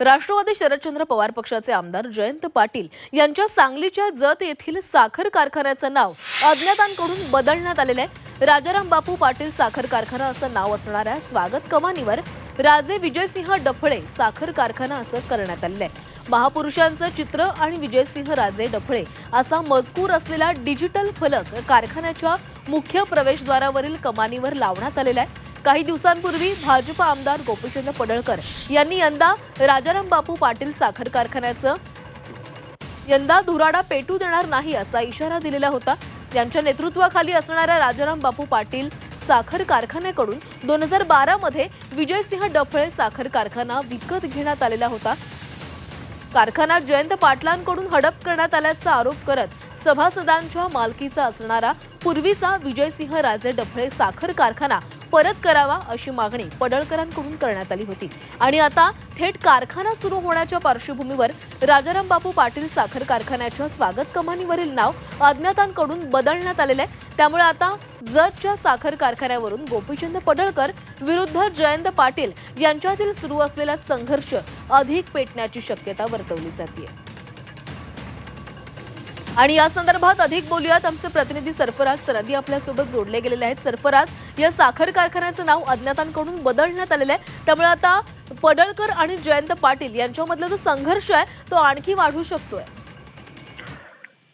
राष्ट्रवादी शरदचंद्र पवार पक्षाचे आमदार जयंत पाटील यांच्या सांगलीच्या जत येथील साखर कारखान्याचं नाव अज्ञातांकडून बदलण्यात आलेलं आहे. राजाराम बापू पाटील साखर कारखाना असं नाव असणाऱ्या स्वागत कमानीवर राजे विजयसिंह डफळे साखर कारखाना असं करण्यात आलेलं आहे. महापुरुषांचं चित्र आणि विजयसिंह राजे डफळे असा मजकूर असलेला डिजिटल फलक कारखान्याच्या मुख्य प्रवेशद्वारावरील कमानीवर लावण्यात आलेला आहे. काही दिवसांपूर्वी भाजप आमदार गोपीचंद पडळकर यांनी यंदा राजाराम बापू पाटील साखर कारखान्याचं यंदा धुराडा पेटू देणार नाही असा इशारा दिलेला होता. यांच्या नेतृत्वाखाली असणाऱ्या राजाराम बापू पाटील साखर कारखान्याकडून दोन हजार बारा मध्ये विजयसिंह डफळे साखर कारखाना विकत घेण्यात आलेला होता. कारखाना जयंत पाटलांकडून हडप करण्यात आल्याचा आरोप करत सभासदांच्या मालकीचा असणारा पूर्वीचा विजयसिंह राजे डफळे साखर कारखाना परत करावा अशी मागणी पडळकरांकडून करण्यात आली होती. आणि आता थेट कारखाना सुरू होण्याच्या पार्श्वभूमीवर राजाराम बापू पाटील साखर कारखान्याच्या स्वागत कमानीवरील नाव अज्ञातांकडून बदलण्यात आलेलं आहे. त्यामुळे आता जतच्या साखर कारखान्यावरून गोपीचंद पडळकर विरुद्ध जयंत पाटील यांच्यातील सुरू असलेला संघर्ष अधिक पेटण्याची शक्यता वर्तवली जाते आणि या संदर्भात अधिक बोलूयात. आमचे प्रतिनिधी सरफराज सरदी आपल्यासोबत जोडले गेलेले आहेत. सरफराज या साखर कारखान्याचं नाव अज्ञातांकडून बदलण्यात आलेलं आहे. त्यामुळे आता पडळकर आणि जयंत पाटील यांच्यामधला जो संघर्ष आहे तो आणखी वाढू शकतोय.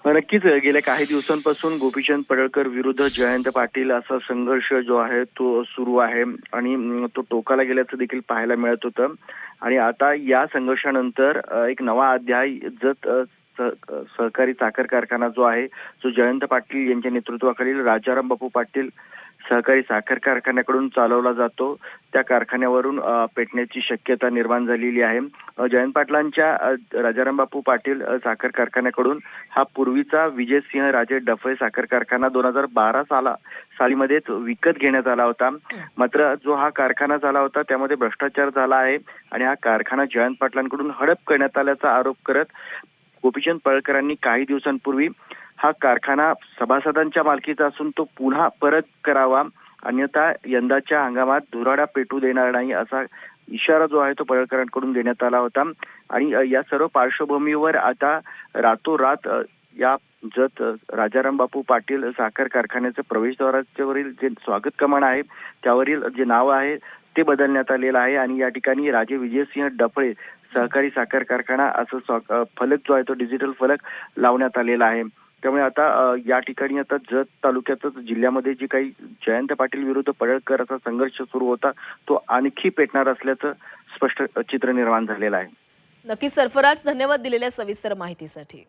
हो, नक्कीच. गेल्या काही दिवसांपासून गोपीचंद पडळकर विरुद्ध जयंत पाटील असा संघर्ष जो आहे तो सुरू आहे. आणि तो टोकाला गेल्याचं देखील पाहायला मिळत होतं. आणि आता या संघर्षानंतर एक नवा अध्याय जत सहकारी साखर कारखाना जो आहे जो जयंत पाटील यांच्या नेतृत्वाखालील राजाराम बापू पाटील सहकारी साखर कारखान्याकडून चालवला जातो. त्या कारखान्यावरून पेटण्याची शक्यता निर्माण झालेली आहे. जयंत पाटलांच्या राजाराम बापू पाटील साखर कारखान्याकडून हा पूर्वीचा विजयसिंह राजे डफळे साखर कारखाना दोन हजार बारा साला सालीमध्येच विकत घेण्यात आला होता. मात्र जो हा कारखाना झाला होता त्यामध्ये भ्रष्टाचार झाला आहे आणि हा कारखाना जयंत पाटलांकडून हडप करण्यात आल्याचा आरोप करत गोपीचंद पळकरांनी काही दिवसांपूर्वी हा कारखाना सभासदांच्या मालकीचा असून तो पुन्हा परत करावा अन्यथा यंदाच्या हंगामात धुराडा पेटू देणार नाही असा इशारा जो आहे तो पळकरांकडून देण्यात आला होता. आणि या सर्व पार्श्वभूमीवर आता रातोरात या जत राजाराम बापू पाटील साखर कारखान्याचं प्रवेशद्वाराच्यावरील जे स्वागत कमान आहे त्यावरील जे नाव आहे ते बदलण्यात आलेलं आहे आणि या ठिकाणी राजे विजयसिंह डफळे सहकारी साखर कारखाना असं फलक जो आहे तो डिजिटल फलक लावण्यात आलेला आहे. त्यामुळे आता या ठिकाणी आता जत तालुक्यातच जिल्ह्यामध्ये जे काही जयंत पाटील विरुद्ध पडळकर असा संघर्ष सुरू होता तो आणखी पेटणार असल्याचं स्पष्ट चित्र निर्माण झालेलं आहे. नक्की सरफराज धन्यवाद दिलेल्या सविस्तर माहितीसाठी.